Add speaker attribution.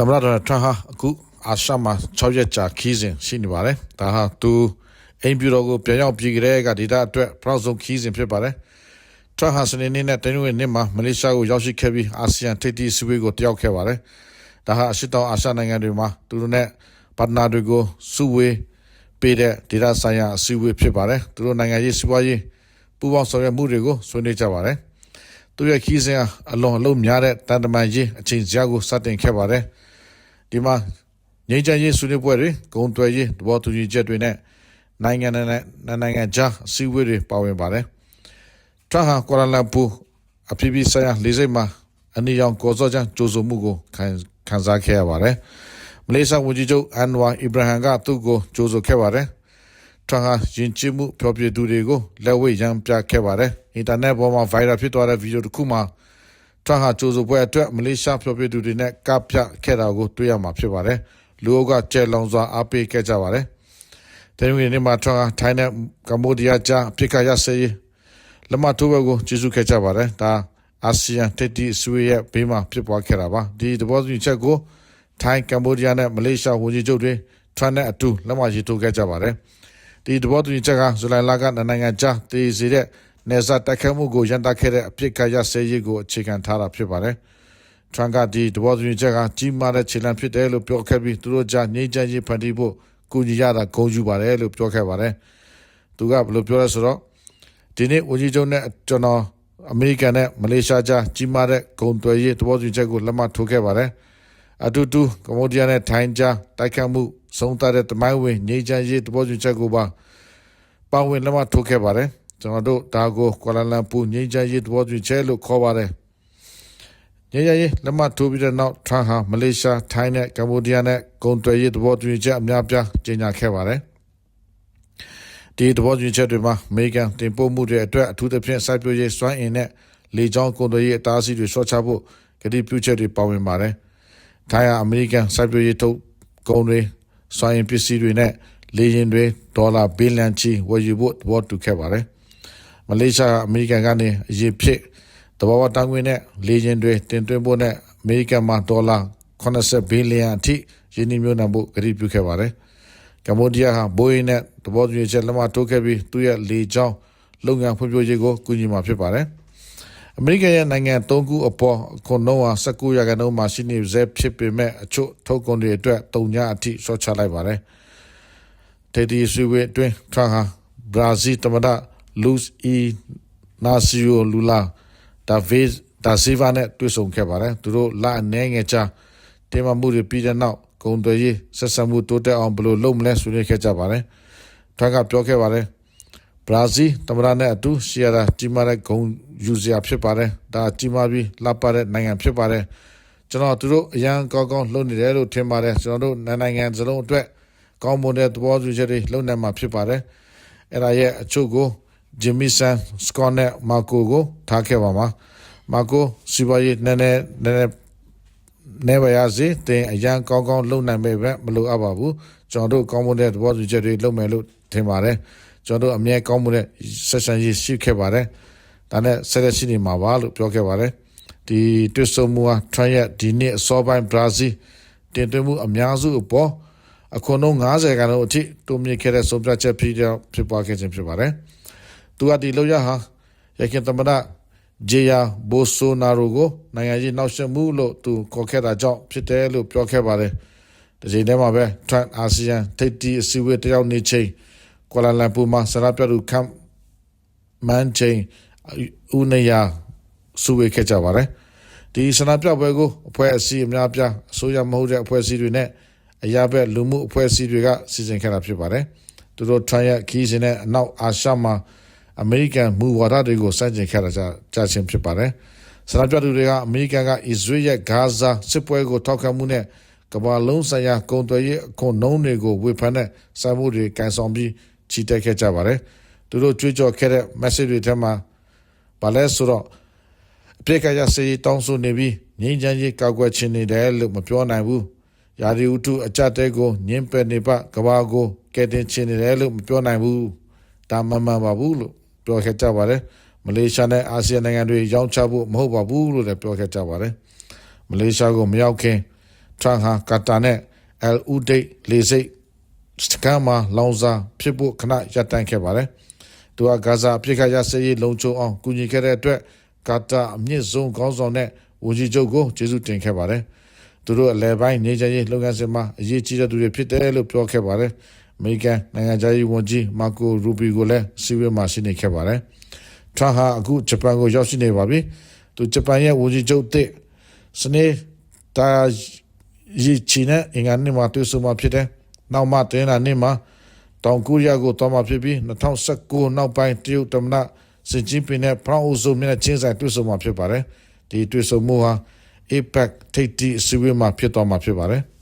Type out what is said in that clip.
Speaker 1: တမရတော်ထဟာအခုအာရှမှာ6ရက်ကြာခီးစဉ်ရှိနေပါတယ်ဒါဟာသူအိမ်ပြူတော်ကိုပြန်ရောက်ပြည်ကြတဲ့ကဒေတာအတွက်ပရောက်ဆုံးခီးစဉ်ဖြစ်ပါတယ်ထဟာစနေနေ့နဲ့တနင်္ဂနွေနေ့မှာမလေးရှားကိုရောက်ရှိခဲ့ပြီးအာဆီယံထိပ်သီးစည်းဝေးကိုတက်ရောက်ခဲ့ပါတယ်ဒါဟာအရှိတောင်အာရှနိုင်ငံတွေမှာသူတို့နဲ့ပတ်နာတွေကိုစုဝေးပေးတဲ့ဒေတာဆိုင်ရာအစည်းအဝေးဖြစ်ပါတယ်သူတို့နိုင်ငံရေးစီးပွားရေးပူးပေါင်းဆောင်ရွက်မှုတွေကိုဆွေးနွေးကြပါတယ်သူရဲ့ခီးစဉ်အလွန်အလုံးများတဲ့တန်တမန်ရေးအချိန်ကြာကိုစတင်ခဲ့ပါတယ် ဒီမှာငြိမ်းချမ်းရေးဆွေးနွေးပွဲတွေဂုံတွယ်ရေးသဘောတူညီချက်တွေနဲ့နိုင်ငံနဲ့နိုင်ငံကြားအစည်းအဝေးတွေပါဝင်ပါတယ်ထဟာကွာလာလမ်ပူအပြည်ပြည်ဆိုင်ရာလေးစိတ်မှာအနည်းအောင်ကောစောချန်ကြိုးစုံမှုကိုခံခံစားခဲ့ရပါတယ်မလေးရှားဝန်ကြီးချုပ်အန်ဝါအီဘရာဟမ်ကသူ့ကိုကြိုးစုံခဲ့ပါတယ်ထဟာယဉ်ကျေးမှုဖျော်ဖြေသူတွေကိုလက်ဝဲရန်ပြခဲ့ပါတယ်အင်တာနက်ပေါ်မှာ viral ဖြစ်သွားတဲ့ဗီဒီယိုတစ်ခုမှာ ထဟာကြိုးစုံပွဲအတွက်မလေးရှားဖျော်ဖြေသူတွေနဲ့ကပ်ပြခဲ့တာကိုတွေ့ရမှာဖြစ်ပါတယ်လူအုပ်ကကျဲလောင်စွာအားပေးခဲ့ကြပါတယ်တနင်္ဂနွေနေ့မှာထဟာထိုင်းနဲ့ကမ္ဘောဒီးယားကြားပြစ်ခတ်ရစေးလက်မထိုးဘက်ကိုကျေးဇူးခဲ့ကြပါတယ်ဒါအာဆီယံတက်တီဆွေရဲ့ဘေးမှာဖြစ်ပွားခဲ့တာပါဒီသဘောတူညီချက်ကိုထိုင်းကမ္ဘောဒီးယားနဲ့မလေးရှားဝန်ကြီးချုပ်တွေထရန်နဲ့အတူလက်မရေးထိုးခဲ့ကြပါတယ်ဒီသဘောတူညီချက်ကဇူလိုင်လကနိုင်ငံကြားတည်စီတဲ့ နေစာတိုက်ခိုက်မှုကိုရန်တာခဲ့တဲ့အပြစ်ခတ်ရစေးကိုအခြေခံထားတာဖြစ်ပါတယ်ထရန်ကဒီသဘောတူညီချက်ကကြီးမားတဲ့ခြေလှမ်းဖြစ်တယ်လို့ပြောခဲ့ပြီးသူတို့ကြားငြိမ်းချမ်းရေးဖန်တီးဖို့ကူညီရတာဂုဏ်ယူပါတယ်လို့ပြောခဲ့ပါတယ်သူကဘယ်လိုပြောလဲဆိုတော့ဒီနေ့ဝန်ကြီးချုပ်နဲ့ကျွန်တော်အမေရိကန်နဲ့မလေးရှားကြားကြီးမားတဲ့ဂုဏ်သွယ်ရေးသဘောတူညီချက်ကိုလက်မှတ်ထိုးခဲ့ပါတယ်အတူတူကမ္ဘောဒီးယားနဲ့ထိုင်းကြားတိုက်ခတ်မှုဆုံးသတ်တဲ့တမိုင်းဝင်ငြိမ်းချမ်းရေးသဘောတူညီချက်ကိုပါပါဝင်လက်မှတ်ထိုးခဲ့ပါတယ် ကျွန်တော်တို့ဒါကိုကွာလာလမ်ပူငြိမ်းချမ်းရေးသဘောတူညီချက်လို့ခေါ်ပါတယ်ငြိမ်းချမ်းရေးလက်မှတ်ထိုးပြီးတဲ့နောက်ထရန်ဟာမလေးရှားထိုင်းနဲ့ကမ္ဘောဒီးယားနဲ့ဂုဏ်သွယ်ရေးသဘောတူညီချက်အများပြားကြေညာခဲ့ပါတယ်ဒီသဘောတူညီချက်တွေမှာအမေရိကန်တင်ပို့မှုတွေအတွက်အထူးသဖြင့်စိုက်ပျိုးရေးစွမ်းအင်နဲ့လေကြောင်းကုန်သွယ်ရေးအတားအဆီးတွေဆော့ချဖို့ကတိပြုချက်တွေပါဝင်ပါတယ်။ထိုင်းဟာအမေရိကန်စိုက်ပျိုးရေးထုတ်ကုန်တွေစွမ်းအင်ပစ္စည်းတွေနဲ့လေယာဉ်တွေဒေါ်လာဘီလီယံချီဝယ်ယူဖို့သဘောတူခဲ့ပါတယ်။ မလေးရှားအမေရိကန်ကနေအရေးဖြစ်တဘာဝတန်ငွေနဲ့လေယာဉ်တွေတင်သွင်းဖို့နဲ့အမေရိကန်မှာဒေါ်လာ80ဘီလီယံအထိရင်းနှီးမြှုပ်နှံဖို့ကတိပြုခဲ့ပါတယ်။ကမ္ဘောဒီးယားဟာဘိုးအင်းနဲ့တဘောတူညီချက်လက်မှတ်ထိုးခဲ့ပြီးသူ့ရဲ့လေကြောင်းလုပ်ငန်းဖွံ့ဖြိုးရေးကိုကူညီမှာဖြစ်ပါတယ်။အမေရိကန်ရဲ့နိုင်ငံ၃ခုအပေါ်ခွန်နှုန်းဟာ19ရာခိုင်နှုန်းမှာရှိနေစေဖြစ်ပေမဲ့အချို့ထုတ်ကုန်တွေအတွက်တုံညာအထိရှော့ချလိုက်ပါတယ်။တေဒီဆွေဝေတွင်ထရာဟာဘရာဇီးတမဒလူ စ်အီနာစီယိုလူလာဒါဗေးဒါစီဗာနဲ့တွေ့ဆုံခဲ့ပါတယ်။သူတို့လာအနေငယ်ချတင်မမှုတွေပြီးတဲ့နောက်ဂုံတွေရေးဆက်ဆံမှုတိုးတက်အောင်ဘယ်လိုလုပ်မလဲဆွေးနွေးခဲ့ကြပါတယ်။ထရန်ကပြောခဲ့ပါတယ်။ဘရာဇီးတမရနဲ့အတူရှီယာရာကြီးမားတဲ့ဂုံယူစရာဖြစ်ပါတယ်။ဒါကြီးမားပြီးလှပတဲ့နိုင်ငံဖြစ်ပါတယ်။ကျွန်တော်သူတို့အရန်ကောင်းကောင်းလုပ်နေတယ်လို့ထင်ပါတယ်။ကျွန်တော်တို့နိုင်ငံစလုံးအတွက်ကောင်းမွန်တဲ့သဘောတူချက်တွေလုပ်နိုင်မှာဖြစ်ပါတယ်။အဲ့ဒါရဲ့အချို့ကို ဂျင်မီဆန်စကောနဲ့မာကိုကိုထားခဲ့ပါမှာ။မာကိုစီပါရီနည်းနည်းနည်းနည်းနေပါရစေတင်အရန်ကောင်းကောင်းလုပ်နိုင်ပေမဲ့မလိုအပ်ပါဘူးကျွန်တော်တို့ကောင်းမွန်တဲ့သဘောတူချက်တွေလုပ်မယ်လို့ထင်ပါတယ်ကျွန်တော်တို့အမြဲကောင်းမွန်တဲ့ဆက်ဆံရေးရှိခဲ့ပါတယ်ဒါနဲ့ဆက်လက်ရှိနေမှာပါလို့ပြောခဲ့ပါတယ်ဒီတွစ်ဆုံမှုဟာထရန်ရဲ့ဒီနေ့အစောပိုင်းဘရာဇီးတင်သွင်းမှုအများစုအပေါ်အခုနှုန်း90ခန်းလုံးအထိတိုးမြင့်ခဲ့တဲ့ဆုံးဖြတ်ချက်ဖြစ်ဖြစ်ပွားခဲ့ခြင်းဖြစ်ပါတယ် သူကဒီလောက်ရဟာရခင်သမ္မတဂျေယာဘိုဆိုနာရိုကိုနိုင်ငံရေးနောက်ဆက်မှုလို့သူခေါ်ခဲ့တာကြောင့်ဖြစ်တယ်လို့ပြောခဲ့ပါတယ်။ဒီချိန်ထဲမှာပဲ Trans ASEAN ထိပ်တီအစည်းအဝေးတယောက်နေချိန်ကွာလာလမ်ပူမှာဆရာပြသူခမ်မန်ချင်းဦးနေယာစုဝေးခဲ့ကြပါတယ်။ဒီဆန္ဒပြပွဲကိုအဖွဲ့အစည်းအများပြားအစိုးရမဟုတ်တဲ့အဖွဲ့အစည်းတွေနဲ့အရာဘက်လူမှုအဖွဲ့အစည်းတွေကစီစဉ်ခဲ့တာဖြစ်ပါတယ်။သူတို့ Trans ရဲ့ခီးစဉ်နဲ့အနောက်အာရှမှာ အမေရိကန်မူဝါဒတွေကိုစတင်ခဲ့တာကြာချင်းဖြစ်ပါတယ်။ဆန္ဒပြသူတွေကအမေရိကန်ကအစ္စရေးရဲ့ဂါဇာစစ်ပွဲကိုထောက်ခံမှုနဲ့ကမ္ဘာလုံးဆိုင်ရာကုန်သွယ်ရေးအခွန်နှုန်းတွေကိုဝေဖန်တဲ့စာမှုတွေကန်ဆောင်ပြီးချီတက်ခဲ့ကြပါတယ်။သူတို့ကြွေးကြော်ခဲ့တဲ့ message တွေထဲမှာဘာလဲဆိုတော့အပြစ်ကရစေးတောင်းဆိုနေပြီးငြိမ်းချမ်းရေးကောက်ွယ်ခြင်းနေတယ်လို့မပြောနိုင်ဘူး။ယာဒီဥတုအကြတဲ့ကိုညင်ပယ်နေပါကဘာကိုကဲတင်ခြင်းနေတယ်လို့မပြောနိုင်ဘူး။ဒါမှန်မှန်ပါဘူးလို့ ပြောခဲ့ကြပါတယ်မလေးရှားနဲ့အာဆီယံနိုင်ငံတွေရောင်းချဖို့မဟုတ်ပါဘူးလို့လည်းပြောခဲ့ကြပါတယ်မလေးရှားကိုမရောက်ခင်ထရန့်ဟာကာတာနဲ့အယ်ဥဒိတ်လေစိတ်စကမ်းမှာလောင်စာဖြစ်ဖို့ခဏရပ်တန့်ခဲ့ပါတယ်။သူကဂါဇာအပြစ်ခတ်ရစရေးလုံခြုံအောင်ကူညီခဲ့တဲ့အတွက်ကာတာအမြင့်ဆုံးခေါင်းဆောင်တဲ့ဝန်ကြီးချုပ်ကိုကျေးဇူးတင်ခဲ့ပါတယ်။သူတို့အလဲပိုင်းနေချင်ရေးလုပ်ငန်းစဉ်မှာအရေးကြီးတဲ့သူတွေဖြစ်တယ်လို့ပြောခဲ့ပါတယ်။ အမေရိကန်နိုင်ငံသားရေးဝန်ကြီးမာကိုရူဘီကိုလည်းစီဝဲမှာရှိနေခဲ့ပါတယ်။ထရန့်ဟာအခုဂျပန်ကိုရောက်ရှိနေပါပြီ။သူဂျပန်ရဲ့ဝန်ကြီးချုပ်တစ်စနေတာရီချီနဲ့အင်္ဂါနေ့မှာတွေ့ဆုံမှာဖြစ်တယ်။နောက်မှတင်လာနေ့မှာတောင်ကိုရီးယားကိုတော်မှာဖြစ်ပြီး2019နောက်ပိုင်းတရုတ်သမ္မတစင်ချင်းပင်နဲ့ဖရန့်အိုဇိုမျက်နှာချင်းဆိုင်တွေ့ဆုံမှာဖြစ်ပါတယ်။ဒီတွေ့ဆုံမှုဟာ APEC ထိပ်သီးအစည်းအဝေးမှာဖြစ်သွားမှာဖြစ်ပါတယ်။